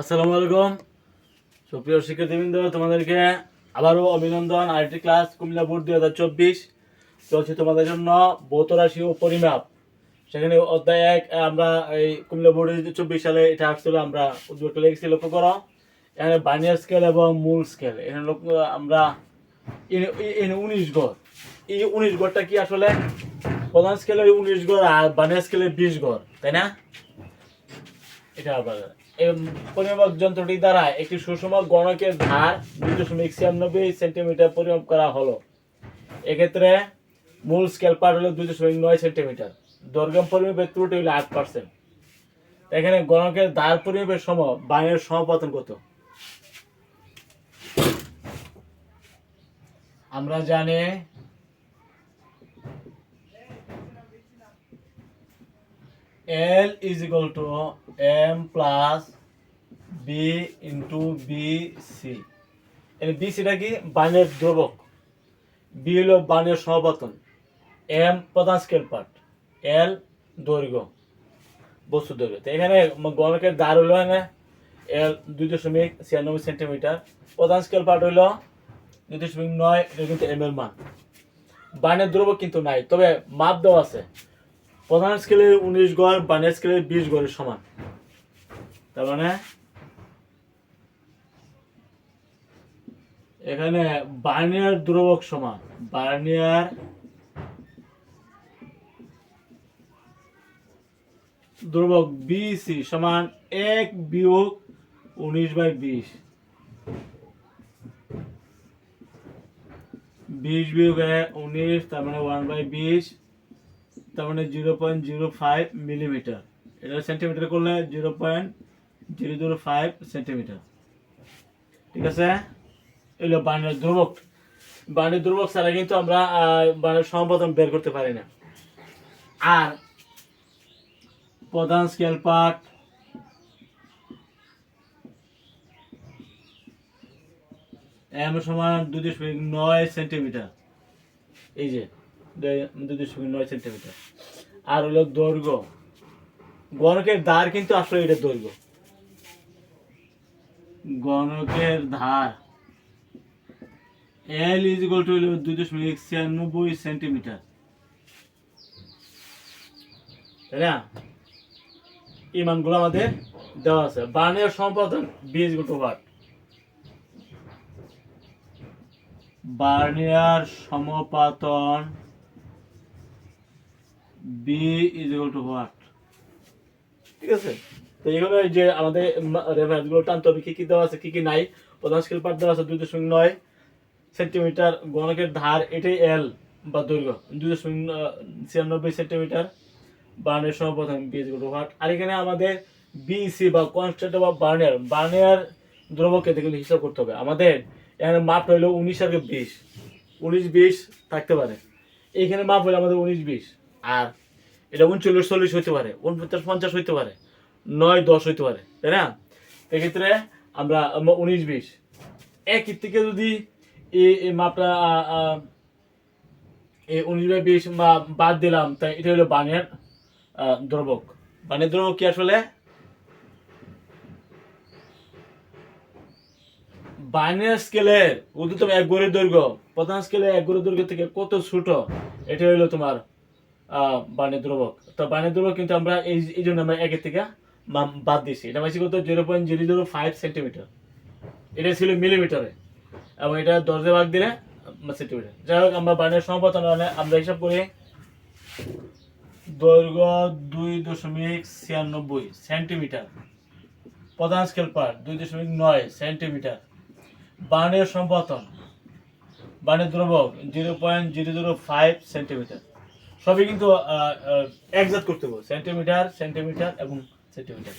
আসসালামু আলাইকুম। সুপ্রিয় শিক্ষার্থীবৃন্দ, তোমাদেরকে আবারও অভিনন্দন। আইটি ক্লাস, কুমিল্লা বোর্ড দুই হাজার চব্বিশ। চলছে তোমাদের জন্য ভৌত রাশি ও পরিমাপ। সেখানে অধ্যায় এক আমরা এই কুমিল্লা বোর্ডে চব্বিশ সালে এটা আসছিল, আমরা উদ্যোগটা লিখেছি লক্ষ্য করো। এখানে বানিয়ার স্কেল এবং মূল স্কেল এখানে আমরা উনিশ গড়। এই উনিশ গড়টা কি আসলে প্রধান স্কেলের উনিশ গড় আর বানিয়ার স্কেলের বিশ গড়, তাই না? এটা আবার এই পরিমাপ যন্ত্রটি দ্বারা একটি সুষম গণকের ধার দুই দশমিক ছিয়ানব্বই সেন্টিমিটার পরিমাপ করা হলো। এক্ষেত্রে মূল স্কেল পার্ট হলো দুই দশমিক নয় সেন্টিমিটার। দৈর্ঘ্য পরিমাপের ত্রুটি হলো আট পার্সেন্ট এখানে গণকের ধার পরিমাপের সময় বায়ুর সমাপতন কত? আমরা জানি L is equal to M plus B into BC এর বিসিটা কি? বানের দ্রবক বি হলো বানের সমাপতন এম প্রধান স্কেল পার্ট এল দৈর্ঘ্য। বস্তু দৈর্ঘ্য। তো এখানে গণকের দ্বার হলো এখানে এল দুই দশমিক ছিয়ানব্বই সেন্টিমিটার। প্রধান স্কেল পার্ট হলো দুই দশমিক নয়, এটা কিন্তু এম এর মান। বানের দ্রবক কিন্তু নাই, তবে মাপ দেওয়া আছে। প্রধান স্কেলের উনিশ গড় বানের স্কেলের বিশ গড়ের সমান। তার মানে এখানে বার্নিয়ার দ্রবক সমান। বার্নিয়ার দ্রবক বিসি সমান এক বিয়োগ উনিশ বাই বিশ। বিশ বিয়োগ উনিশ, তার মানে ওয়ান বাই বিশ। তার মানে zero point zero five millimetre এটা সেন্টিমিটার করলে zero point zero zero five centimetre ঠিক আছে? এগুলো বানের ধ্রুবক। বানের ধ্রুবক ছাড়া কিন্তু আমরা বানের সম্পাদন বের করতে পারি না। আর প্রধান স্কেল পার্ট এম সমান দুই দশমিক নয় সেন্টিমিটার এই যে। নয় সেন্টিমিটার। আর হলো দৈর্ঘ্য। গণকের ধার কিন্তু আসলে এটা দৈর্ঘ্য। গণকের ধার এল ইজ ইকুয়াল টু দুই দশমিক ছিয়ানব্বই সেন্টিমিটার। না? এই আমাদের দেওয়া আছে। বার্নের সম্পাদন বিশ গুটো ওয়াট vernier সমপাতন B is equal to what ঠিক আছে? তো এই যে আমাদের রেফারেন্সগুলো টানতে হবে, কি কি দেওয়া আছে, কি কি নাই। প্রধান স্কেল পার্ট দেওয়া আছে দুই দশমিক নয় সেন্টিমিটার গণকের ধার এটাই এল বা দৈর্ঘ্য। দুই দশমিক ছিয়ানব্বই সেন্টিমিটার বার্নের সমপথন B is equal to what আর এখানে আমাদের বিসি বা কনস্ট্যান্ট বা বার্নিয়ার বার্নিয়ার দ্রবকে দেখলে হিসাব করতে হবে। আমাদের এখানে মাপ হইল উনিশ আর বিশ। উনিশ, বিশ থাকতে পারে। এইখানে মাপ হইল আমাদের উনিশ, বিশ। আর এটা উনচল্লিশ, চল্লিশ হইতে পারে, উনপঞ্চাশ, পঞ্চাশ হইতে পারে, নয়, দশ হইতে পারে, তাই না? এক্ষেত্রে আমরা উনিশ, বিশ। এক থেকে যদি মাপটা উনিশ বাই বিশ বা বাদ দিলাম, তাই এটা হলো বানের দ্রবক। বানের দ্রবক কি আসলে? বাইনারি স্কেলের ঊর্ধ্বতম এক গড়ের দৈর্ঘ্য, প্রধান স্কেলে এক দৈর্ঘ্য থেকে কত ছোট? এটা হলো তোমার বানের দ্রবক তো বানের দ্রবক কিন্তু আমরা এই এই জন্য আমরা একের থেকে বাদ দিয়েছি। এটা মাসি কত? Zero point zero zero five centimetre এটা ছিল মিলিমিটারে এবং এটা দিয়ে ভাগ দিলে সেন্টিমিটার যাই হোক, আমরা বানের সমপতন আমরা হিসাব করি দৈর্ঘ্য দুই দশমিক ছিয়ানব্বই সেন্টিমিটার প্রধান স্কেল পার্ট দুই দশমিক নয় সেন্টিমিটার বানের সম্পতন বানের দ্রবক zero point zero zero five centimetre সবই কিন্তু একজাত করতে হবে। সেন্টিমিটার সেন্টিমিটার এবং সেন্টিমিটার।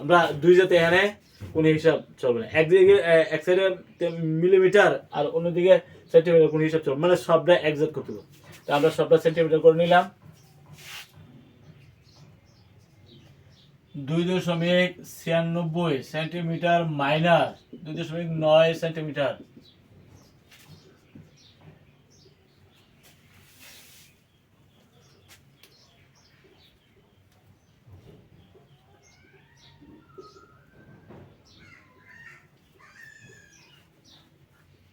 আমরা দুই জাতে এখানে কোনো হিসাব চলবে না। একদিকে এক সাইডে মিলিমিটার আর অন্যদিকে সেন্টিমিটার কোনো হিসাব চলবে মানে সবটা একজাত করতে হবে। তো আমরা সবটা সেন্টিমিটার করে নিলাম। দুই দশমিক ছিয়ানব্বই সেন্টিমিটার মাইনাস দুই দশমিক নয় সেন্টিমিটার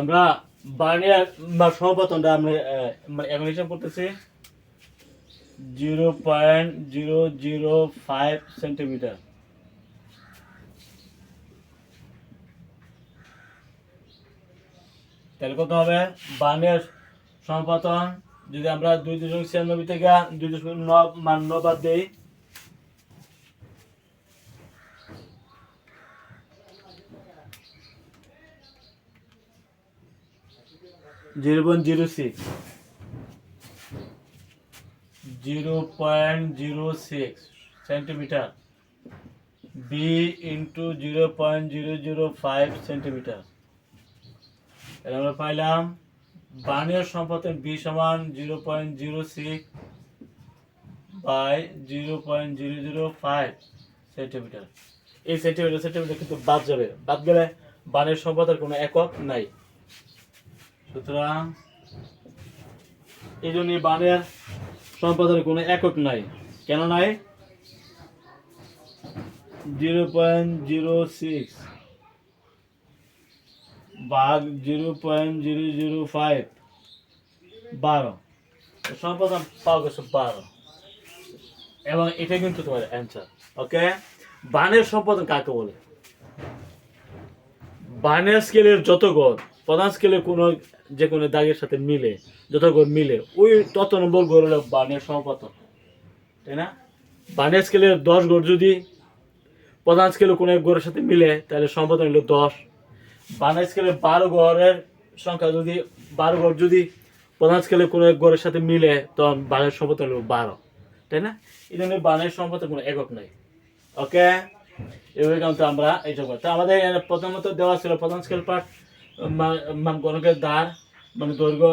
আমরা বার্নিয়ার সর্বপ্রথমটা আমরা এখন হিসাব করতেছি। Zero point zero zero five centimetre তাহলে কত হবে? বার্নিয়ার সম্পাদন যদি আমরা দুই দশমিক ছিয়ানব্বই থেকে দুই দশমিক ন, মান বাদ দিই zero point zero six zero point zero six centimetre B into zero point zero zero five centimetre তাহলে আমরা পাইলাম বার্নিয়ার সম্পাদন বি সমান zero point zero six by zero point zero zero five centimetre এই সেন্টিমিটার সেন্টিমিটার কিন্তু বাদ যাবে। বাদ গেলে বানের সম্পাদন কোনো একক নাই। সুতরাং এই জন্য বানের সম্পাদনের কোনো একক নাই। কেন নাই? জিরো পয়েন্ট জিরো সিক্স ভাগ zero point zero zero five বারো। সম্পাদন পাওয়া গেছে বারো। এবং এটা কিন্তু তোমার অ্যান্সার, ওকে? বানের সম্পাদন কাকে বলে? বার্নিয়ার স্কেলের যত গড়, প্রধান স্কেলের কোনো যে কোনো দাগের সাথে মিলে যত গড় মিলে, ওই তত নম্বর গড় হলো বার্নিয়ার সম্পাদন তাই না? বার্নিয়ার স্কেলের দশ গড় যদি প্রধান স্কেলের কোনো এক গড়ের সাথে মিলে, তাহলে সম্পাদন হলো দশ। বার্নিয়ার স্কেলের বারো গড়ের সংখ্যা যদি, বারো গড় যদি প্রধান স্কেলের কোনো এক গড়ের সাথে মিলে, তখন বার্নিয়ার সম্পাদন হলো বারো, তাই না? এই জন্য বার্নিয়ার সম্পাদন কোনো একক নাই। ওকে এভাবে কিন্তু আমরা এই তো আমাদের প্রথমত দেওয়া ছিল প্রধান স্কেল পার্ট গণকের দ্বার মানে দৈর্ঘ্য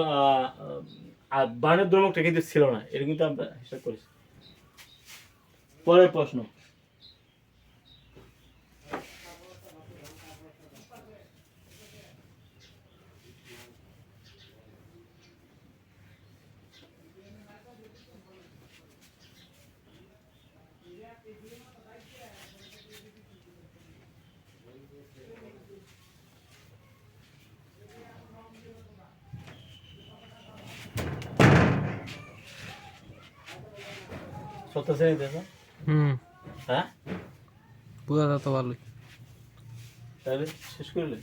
আর বানের দৈর্ঘ্যটা কিন্তু ছিল না। এটা কিন্তু আমরা হিসাব করেছি। পরের প্রশ্ন। শ্রেণি দেখো। হুম। হ্যাঁ? যেত ভালোই। তাহলে শেষ করলে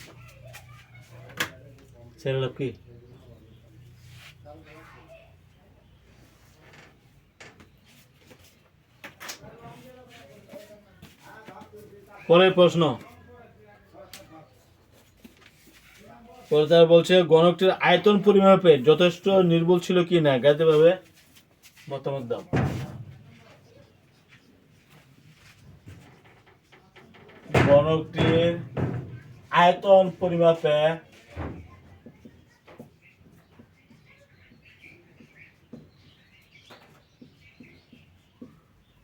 ছেড়ে লাভ কি? পরের প্রশ্ন। পরে বলছে গণকটির আয়তন পরিমাপে যথেষ্ট নির্ভুল ছিল কি না? গাইতে পারবে মতামত দাও। গণকটির আয়তন পরিমাপে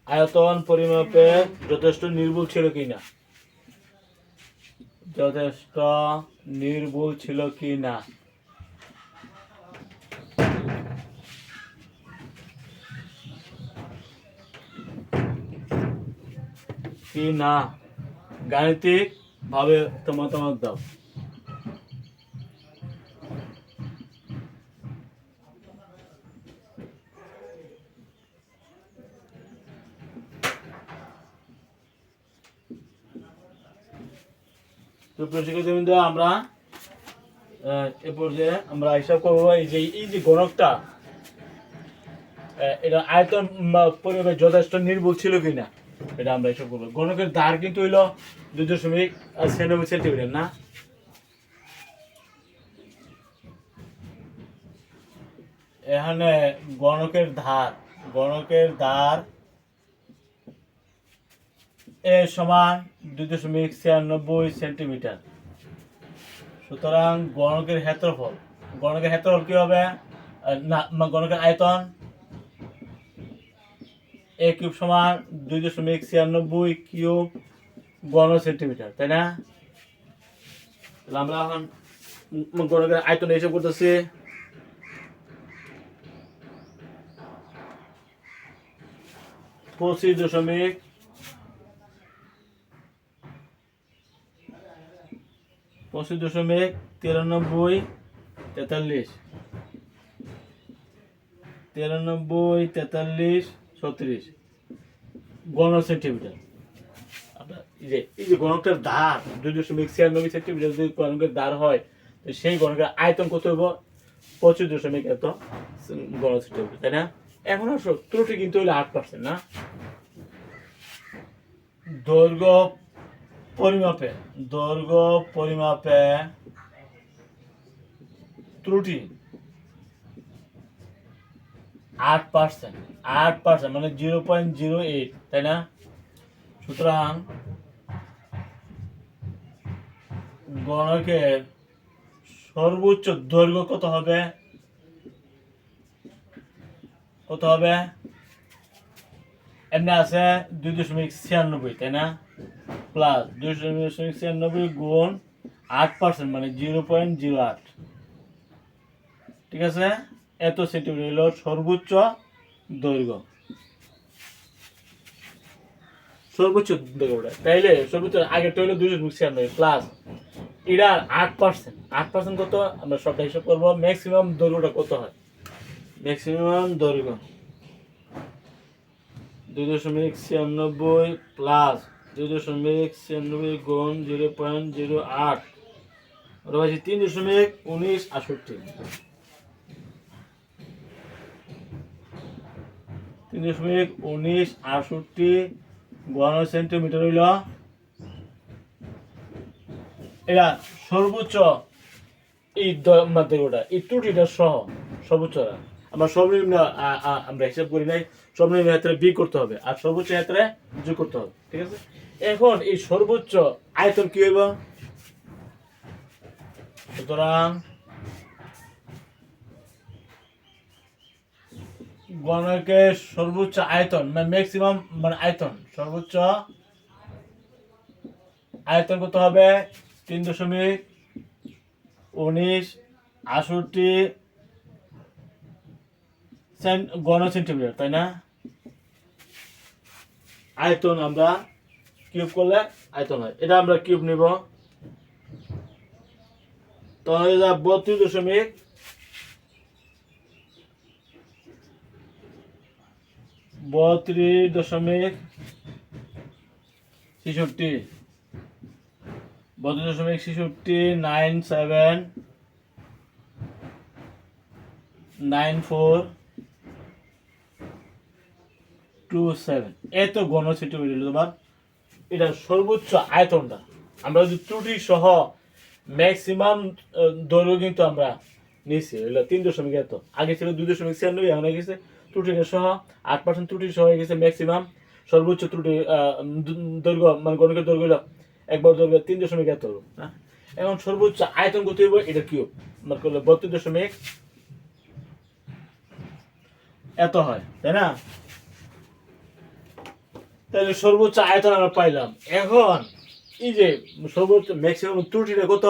আয়তন পরিমাপে যথেষ্ট নির্ভুল ছিল কিনা? যথেষ্ট নির্ভুল ছিল কি না কি না গাণিতিক ভাবে তোমার মতামত দাও। তো প্রশিক্ষিত বিন্দু আমরা এ পর্যায়ে আমরা হিসাব করব যে এই যে গণকটা এটা আয়তন পরিমাপে যথেষ্ট নির্ভুল ছিল কিনা। এটা আমরা হিসাব করব। গণকের ধার কিন্তু হইল দুই দশমিক সেন্টিমিটার না? এখানে গণকের ধার গণকের ধার এ সমান দুই দশমিক ছিয়ানব্বই সেন্টিমিটার। সুতরাং গণকের ক্ষেত্রফল গণকের ক্ষেত্রফল কি হবে? না, গণকের আয়তন এ কিউব সমান দুই দশমিক ছিয়ানব্বই কিউব গণ সেন্টিমিটার তাই না? আমরা এখন গণকের আয়তন হিসাব করতেছি। পঁচিশ দশমিক পঁচিশ দশমিক তিরানব্বই তেতাল্লিশ। তিরানব্বই তেতাল্লিশ ছত্রিশ। গণ সেন্টিমিটার। এই যে এই যে গণকটার ধার, দুই দশমিক ছিয়ানব্বই সেন্টিমিটার যদি গণকের ধার হয়, তো সেই গণকের আয়তন কত হইব? পঁচিশ দশমিক এত গণ সেন্টিমিটার, তাই না? এখন আসো, ত্রুটি কিন্তু হইলে আট পার্সেন্ট না? দৈর্ঘ্য পরিমাপে দৈর্ঘ্য পরিমাপে ত্রুটি। আট পার্সেন্ট আট পার্সেন্ট মানে জিরো পয়েন্ট জিরো এইট, তাই না? সুতরাং গণকের সর্বোচ্চ দৈর্ঘ্য কত হবে? কত হবে? এমনি আছে দুই দশমিক ছিয়ানব্বই, তাই না? প্লাস দুই দশমিক ছিয়ানব্বই গুণ আট পার্সেন্ট মানে জিরো পয়েন্ট জিরো আট। ঠিক আছে? এত সেন্টিমিটার হলো সর্বোচ্চ দৈর্ঘ্য। সর্বোচ্চ দৈর্ঘ্যটা। তাইলে সর্বোচ্চ আগেরটা হলো দশমিক ছিয়ানব্বই প্লাস এটার আট পার্সেন্ট আট পার্সেন্ট কত? আমরা সবটা হিসাব করব। ম্যাক্সিমাম দৈর্ঘ্যটা কত হয়? ম্যাক্সিমাম দৈর্ঘ্য। দুই দশমিক ছিয়ানব্বই প্লাস দুই দশমিক ছিয়ানব্বই গুণ জিরো পয়েন্ট জিরো আট। ওটা তিন দশমিক উনিশ আষট্টি তিন দশমিক উনিশ আষট্টি গণ সেন্টিমিটার হইল। এটা সর্বোচ্চ এই মাধ্যমটা এই ত্রুটিটা সহ, সর্বোচ্চ আমরা সর্বনিম্ন আমরা হিসাব করি নাই। সর্বনিম্ন ক্ষেত্রে বি করতে হবে আর সর্বোচ্চ ক্ষেত্রে যোগ করতে হবে, ঠিক আছে? এখন এই সর্বোচ্চ আয়তন কি হইব? সুতরাং গণকের সর্বোচ্চ আয়তন মানে ম্যাক্সিমাম মানে আয়তন, সর্বোচ্চ আয়তন কত হবে? তিন দশমিক উনিশ আষট্টি গণ সেন্টিমিটার, তাই না? আয়তন আমরা কিউব করলে আয়তন হয়। এটা আমরা কিউব নিব। তাহলে বত্রিশ দশমিক বত্রিশ দশমিক ছেষট্টি। বত্রিশ দশমিক ছেষট্টি nine seven nine four two seven এত গণ সেন্টিমিটার তোমার এটা সর্বোচ্চ আয়তনটা। আমরা যদি ত্রুটি সহ ম্যাক্সিমাম দৈর্ঘ্য কিন্তু আমরা এগুলো তিন দশমিক এত। আগে ছিল দুই দশমিক ছিয়ানব্বই, এখন গেছে ত্রুটিটা সহ আট পার্সেন্ট ত্রুটি সহ হয়ে গেছে ম্যাক্সিমাম সর্বোচ্চ ত্রুটি দৈর্ঘ্য মানে গণকের দৈর্ঘ্য একবার দৈর্ঘ্য তিন দশমিক এত হ্যাঁ? এখন সর্বোচ্চ আয়তন কত হইব? এটা কিউব মানে করলে বত্রিশ দশমিক এত হয়, তাই না? তাহলে সর্বোচ্চ আয়তন আমরা পাইলাম। এখন এই যে সর্বোচ্চ ম্যাক্সিমাম ত্রুটিটা কত?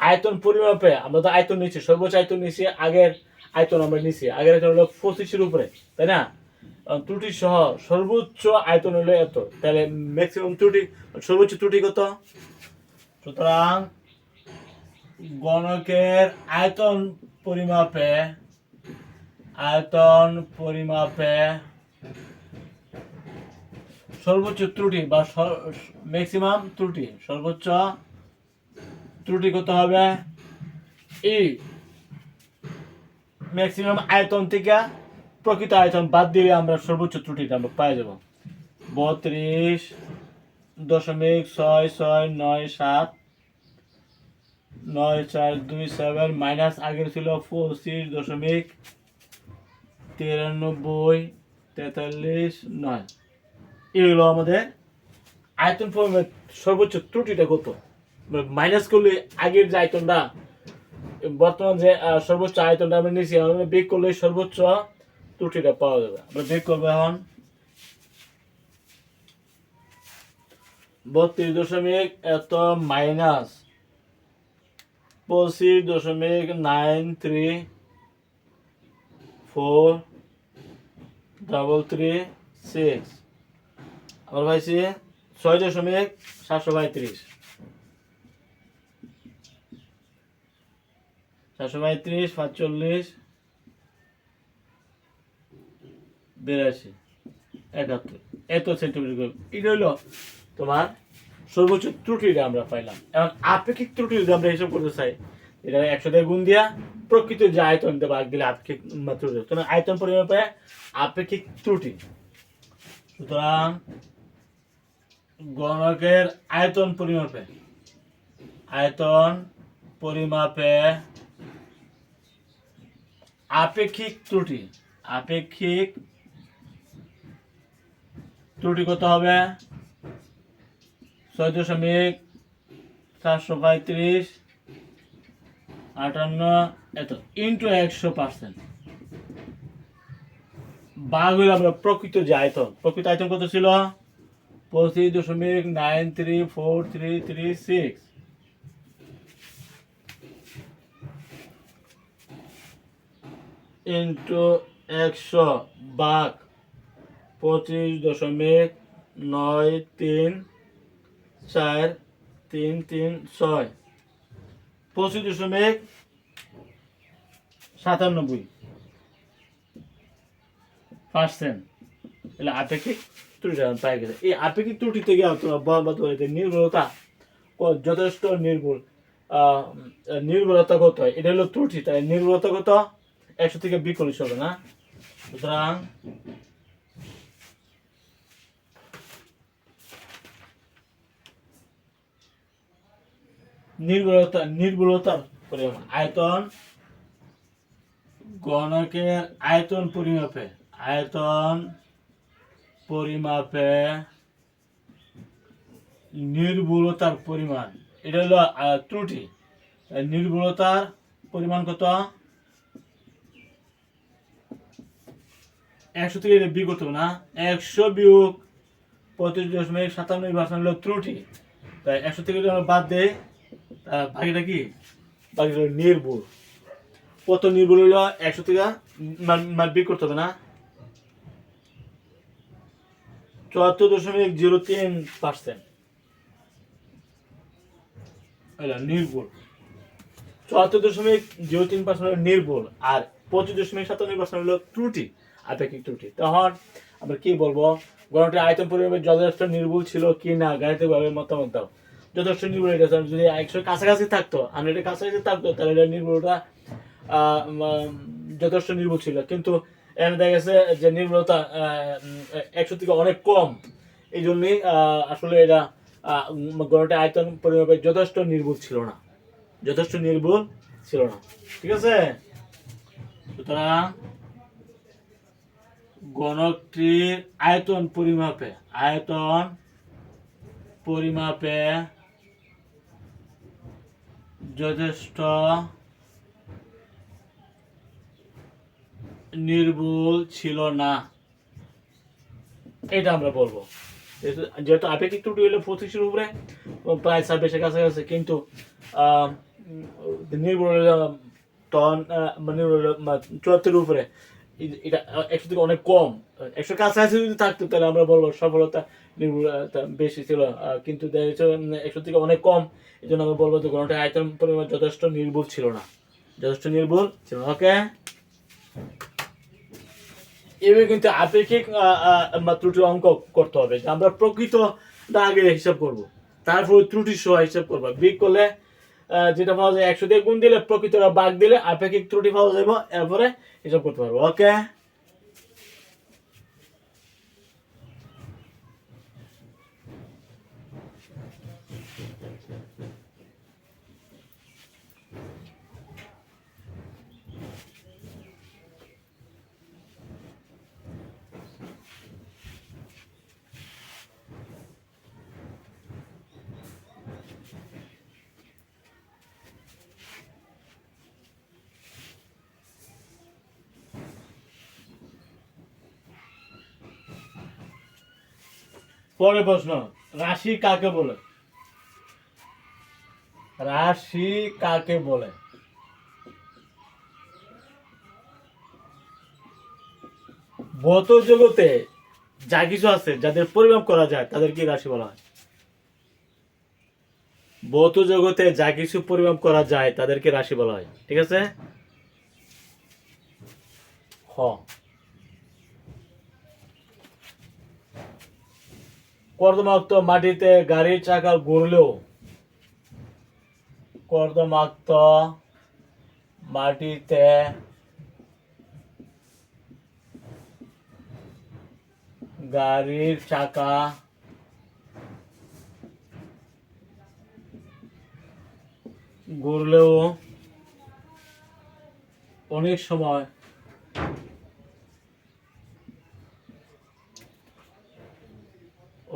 আয়তন পরিমাপে, আমরা তো আয়তন নিচ্ছি সর্বোচ্চ আয়তন নিচ্ছি আগের আয়তন আমরা নিচ্ছি আগের আয়তন হলো পঁচিশের উপরে, তাই না? ত্রুটি সহ সর্বোচ্চ আয়তন হলো এত। তাহলে ম্যাক্সিমাম ত্রুটি, সর্বোচ্চ ত্রুটি কত? সুতরাং গণকের আয়তন পরিমাপে আয়তন পরিমাপে সর্বোচ্চ ত্রুটি বা ম্যাক্সিমাম ত্রুটি, সর্বোচ্চ ত্রুটি কত হবে? ই ম্যাক্সিমাম আয়তন থেকে প্রকৃত আয়তন বাদ দিলে আমরা সর্বোচ্চ ত্রুটিটা আমরা পাই যাব। বত্রিশ দশমিক ছয় ছয় নয় সাত নয় চার দুই সেভেন মাইনাস আগের ছিল পঁচিশ দশমিক তিরানব্বই তেতাল্লিশ নয়। এগুলো আমাদের আয়তন ফর্মের সর্বোচ্চ ত্রুটিটা কত? মাইনাস করলে আগের যে আয়তনটা বর্তমান যে সর্বোচ্চ আয়তনটা আমরা নিয়েছি, আমরা বেক করলে সর্বোচ্চ ত্রুটিটা পাওয়া যাবে। আমরা বেক করব এখন বত্রিশ দশমিক এত মাইনাস পঁচিশ দশমিক nine three four double three six. আবার পাইছি ছয় দশমিক সাতশো পঁয়ত্রিশ। সাতশো পঁয়ত্রিশ পাঁচচল্লিশ বিরাশি, একাত্তর। এত সেন্টিমিটার এটা হইল তোমার সর্বোচ্চ ত্রুটিটা আমরা পাইলাম। এখন আপেক্ষিক ত্রুটি যদি আমরা হিসাব করতে চাই, এটা একশো দিয়ে গুণ দিয়া প্রকৃত যে আয়তন আগ দিলে আপেক্ষিক ত্রুটি। সুতরাং আয়তন পরিমাণ পায় আপেক্ষিক ত্রুটি। সুতরাং গণকের আয়তন পরিমাপে আয়তন পরিমাপে আপেক্ষিক ত্রুটি। আপেক্ষিক ত্রুটি কত হবে? ছয় দশমিক চারশো পঁয়ত্রিশ, আটান্ন, এত ইন্টু একশো পার্সেন্ট বাঘ হইল আমরা প্রকৃত যে আয়তন। প্রকৃত আয়তন কত ছিল? পঁচিশ দশমিক nine three four three three six. Into একশো বাঘ পঁচিশ দশমিক নয় তিন চার তিন তিন ছয় পঁচিশ দশমিক সাতানব্বই পার্সেন্ট એટલે আপেক্ষিক ত্রুটি আমরা পাই গেছে এই আপেক্ষিক ত্রুটি থেকে তোমার বলবো যে নির্ভরতা ক- যথেষ্ট নির্ভুল আহ, নির্ভরতা কত হয় এটা হলো ত্রুটি তাই নির্ভরতা কত একশো থেকে বিকল্প হবে না? সুতরাং নির্ভরতা নির্ভুলতার পরিমাণ, আয়তন গণকের আয়তন পরিমাপে আয়তন পরিমাপে নির্ভুলতার পরিমাণ, এটা হলো ত্রুটি। নির্ভুলতার পরিমাণ কত? একশো থেকে বিয়োগ করতে হবে না। একশো বিয়োগ পঁয়ত্রিশ দশমিক সাতানব্বই পার্সেন্ট হলো ত্রুটি। তাই একশো থেকে যদি বাদ দেয় তা বাকিটা কি? বাকিটা হলো নির্ভুল। কত নির্ভুল হইল একশো থেকে বিয়োগ করতে হবে না। চুয়াত্তর দশমিক জিরো তিন পার্সেন্ট। নির্ভুল। চুয়াত্তর দশমিক জিরো তিন পার্সেন্ট হলো নির্ভুল। আর পঁচিশ দশমিক সাতানব্বই পার্সেন্ট হলো ত্রুটি। আপেক্ষিক ত্রুটি। তখন আমরা কি বলব? গণটির আয়তন পরিমাপে যথেষ্ট নির্ভুল ছিল কি না? গাণিতিকভাবে মতামত দাও। যথেষ্ট নির্ভুল এটা। যদি একশো কাছাকাছি থাকতো হান্ড্রেডের কাছাকাছি থাকতো তাহলে এটা নির্ভুলতা আহ, যথেষ্ট নির্ভুল ছিল। কিন্তু এখানে দেখা গেছে যে নির্ভুলতা একশো থেকে অনেক কম। এই জন্যই আসলে এটা গণটির আয়তন পরিমাপে যথেষ্ট নির্ভুল ছিল না। যথেষ্ট নির্ভুল ছিল না। ঠিক আছে? সুতরাং গণকটির আয়তন পরিমাপে আয়তন পরিমাপে যথেষ্ট নির্ভুল ছিল না। এটা আমরা বলব। যেহেতু- আপেক্ষিক ত্রুটি হলো পঁচিশের উপরে প্রায় ছাব্বিশের কাছাকাছি, কিন্তু নির্ভুল টন মানে চুয়াত্তরের উপরে। এটা একশো থেকে অনেক কম। একশো কাছাকাছি যদি থাকতো, তাহলে আমরা বলব সফলতা নির্ভুলতা বেশি ছিল। কিন্তু একশো থেকে অনেক কম। এই জন্য আমরা বলব যে গণটা আয়তন পরিমাণ যথেষ্ট নির্ভুল ছিল না। যথেষ্ট নির্ভুল ছিল না, ওকে? এভাবে কিন্তু আপেক্ষিক ত্রুটির অঙ্ক করতে হবে। আমরা প্রকৃত আগে হিসাব করব। তারপর ত্রুটি সহ হিসাব করব। বিগ করলে যেটা পাওয়া যায় একশো দিয়ে গুণ দিলে, প্রকৃতরা বাঘ দিলে আপেক্ষিক ত্রুটি পাওয়া যাবে এরপরে এসব করতে পারব। ওকে পরের প্রশ্ন, রাশি কাকে বলে? রাশি কাকে বলে? ভৌত জগতে যা কিছু আছে, যাদের পরিমাপ করা যায়, তাদের কি রাশি বলা হয়? ভৌত জগতে যা কিছু পরিমাপ করা যায়, তাদেরকে রাশি বলা হয়। ঠিক আছে? হ। কর্দমাক্ত মাটিতে গাড়ির চাকা ঘুরলেও কর্দমাক্ত মাটিতে গাড়ির চাকা ঘুরলেও অনেক সময়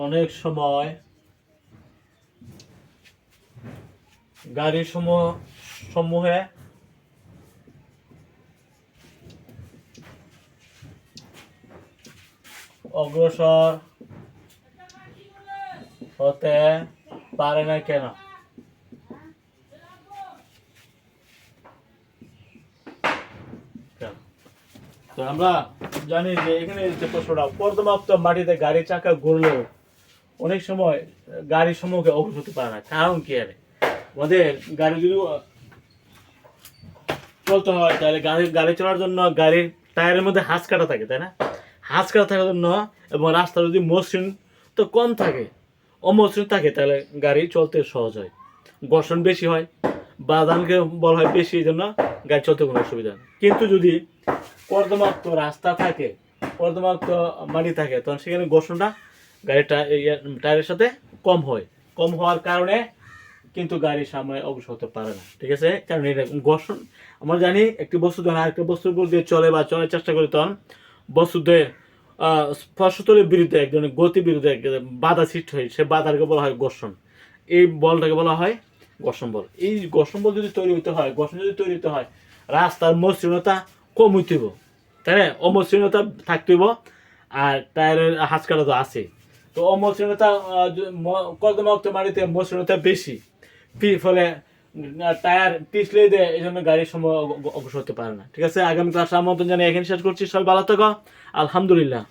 অনেক সময় গাড়ি সমূহ সমূহে অগ্রসর হতে পারে না কেন? তো আমরা জানি যে এখানে প্রশ্নটা পর্দমাপ্ত মাটিতে গাড়ি চাকা ঘুরলেও অনেক সময় গাড়ির সম্মুখে অগ্রসর হতে পারে না। কারণ কি আরে আমাদের গাড়ি যদি চলতে হয়, তাহলে গাড়ি গাড়ি চলার জন্য গাড়ির টায়ারের মধ্যে হাঁস কাটা থাকে, তাই না? হাঁস কাটা থাকার জন্য এবং রাস্তা যদি মসৃণ, তো কম থাকে। অমসৃণ থাকে, তাহলে গাড়ি চলতে সহজ হয়। ঘর্ষণ বেশি হয় বাদানকে বলা হয় বেশি, এই জন্য গাড়ি চলতে কোনো অসুবিধা নেই। কিন্তু যদি কর্দমাক্ত রাস্তা থাকে কর্দমাক্ত মাটি থাকে, তখন সেখানে ঘর্ষণটা গাড়ির ইয়ে, টায়ারের সাথে কম হয়। কম হওয়ার কারণে কিন্তু গাড়ির সামনে অগ্রসর হতে পারে না ঠিক আছে? কারণ এটা ঘর্ষণ আমরা জানি একটি বস্তু যখন আরেকটি বস্তুর উপর দিয়ে চলে বা চলার চেষ্টা করি তখন বস্তুতে আহ, স্পর্শতলের বিরুদ্ধে এক ধরনের গতি বিরুদ্ধে বাধা সৃষ্টি হয়। সে বাধাকে বলা হয় ঘর্ষণ। এই বলটাকে বলা হয় ঘর্ষণ বল। এই ঘর্ষণ বল যদি তৈরি হতে হয় ঘর্ষণ যদি তৈরি হতে হয় রাস্তার মসৃণতা কম হইতেব তাই না? অমসৃণতা থাকতেইব আর টায়ারের হাঁচ কাটা তো আছে। তো অমসৃণতা কদমাক্ত মাটিতে মসৃণতা বেশি। ফলে টায়ার পিছলে দেয় এই জন্য গাড়ির সময় অগ- অগ্রসর হতে পারে না। ঠিক আছে? আগামী ক্লাস আমন্ত্রণ জানিয়ে এখানে শেষ করছি। সবাই ভালো থাকো। আলহামদুলিল্লাহ।